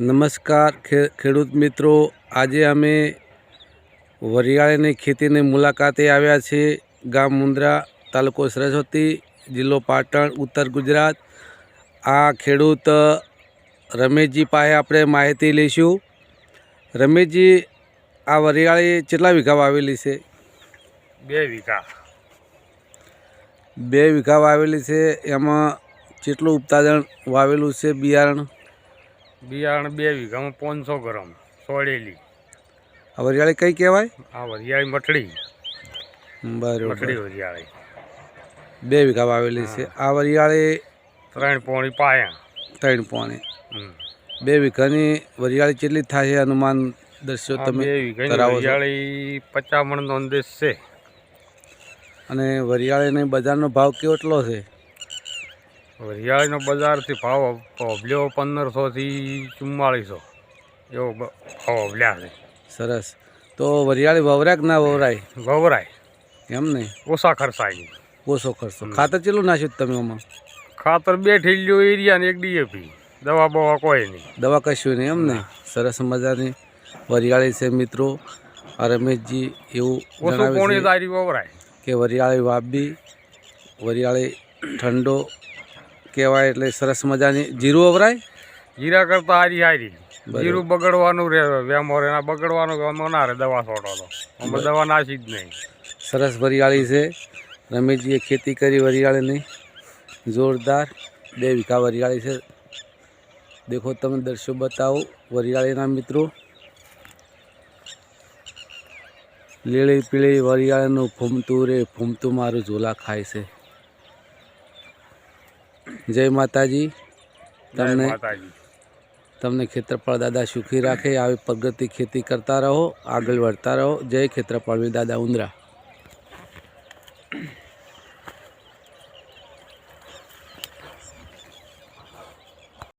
નમસ્કાર ખે- ખેડૂત મિત્રો. આજે અમે વરિયાળીની ખેતીની મુલાકાતે આવ્યા છીએ. ગામ મુંદ્રા તાલુકો સરસ્વતી જિલ્લો પાટણ ઉત્તર ગુજરાત. આ ખેડૂત રમેશજી પાસે આપણે માહિતી લઈશું. રમેશજી આ વરિયાળી કેટલા વીઘા વાવેલી છે? બે વીઘા. બે વીઘા વાવેલી છે. એમાં કેટલું ઉત્પાદન વાવેલું છે બિયારણ? બિયારણ બે વીઘામાં પાંચસો ગ્રામ સોળેલી. આ વરિયાળી કઈ કહેવાય? આ વરિયાળી મઠડી બરાબર. મઠડી વરિયાળી. બે વીઘા વાવેલી છે. આ વરિયાળી ત્રણ પોણી પાયા. ત્રણ પોણી. બે વીઘાની વરિયાળી કેટલી થાય છે અનુમાન દર્શો તમે વરિયાળી પચાસ મણનો અંદેશ છે. અને વરિયાળીની બજારનો ભાવ કેટલો છે? વરિયાળીનો બજારથી ભાવ અભલ્યો પંદરસોથી ચુમ્માળીસો. એવો ભાવ અભલ્યા છે. સરસ. તો વરિયાળી વવરાય કે ના વવરાય? વવરાય. એમ નહીં ઓછા ખર્ચાય. ઓછો ખર્ચો. ખાતર કેટલું નાખ્યું તમે આમાં? ખાતર બે ઠીલ્યું એરિયા ને એક ડીએપી. દવા બવા કોઈ નહીં. દવા કશું નહીં એમ ને? સરસ મજાની વરિયાળી છે મિત્રો. આ રમેશજી એવું જણાવે વવરાય. કે વરિયાળી વાબી વરિયાળી ઠંડો કહેવાય એટલે સરસ મજાની જીરું વવરાય? જીરા કરતા હારી હારી. જીરું બગડવાનું રહે વેમો રે બગડવાનું વેમો ના રહે દવા છોડવાનો અમે દવા નાસી જ નહીં. સરસ વરિયાળી છે. રમેશજીએ ખેતી કરી વરિયાળીની. જોરદાર. બે વીઘા વરિયાળી છે. દેખો તમે દર્શો બતાવો વરિયાળીના મિત્રો. લીલી પીળી વરિયાળીનું ફૂમતું રે ફૂમતું મારું ઝોલા ખાય છે. જય માતાજી. તમને તમને ખેતરપાળ દાદા સુખી રાખે આવી પ્રગતિ ખેતી કરતા રહો આગળ વધતા રહો. જય ખેતરપાળ દાદા ઉંદરા.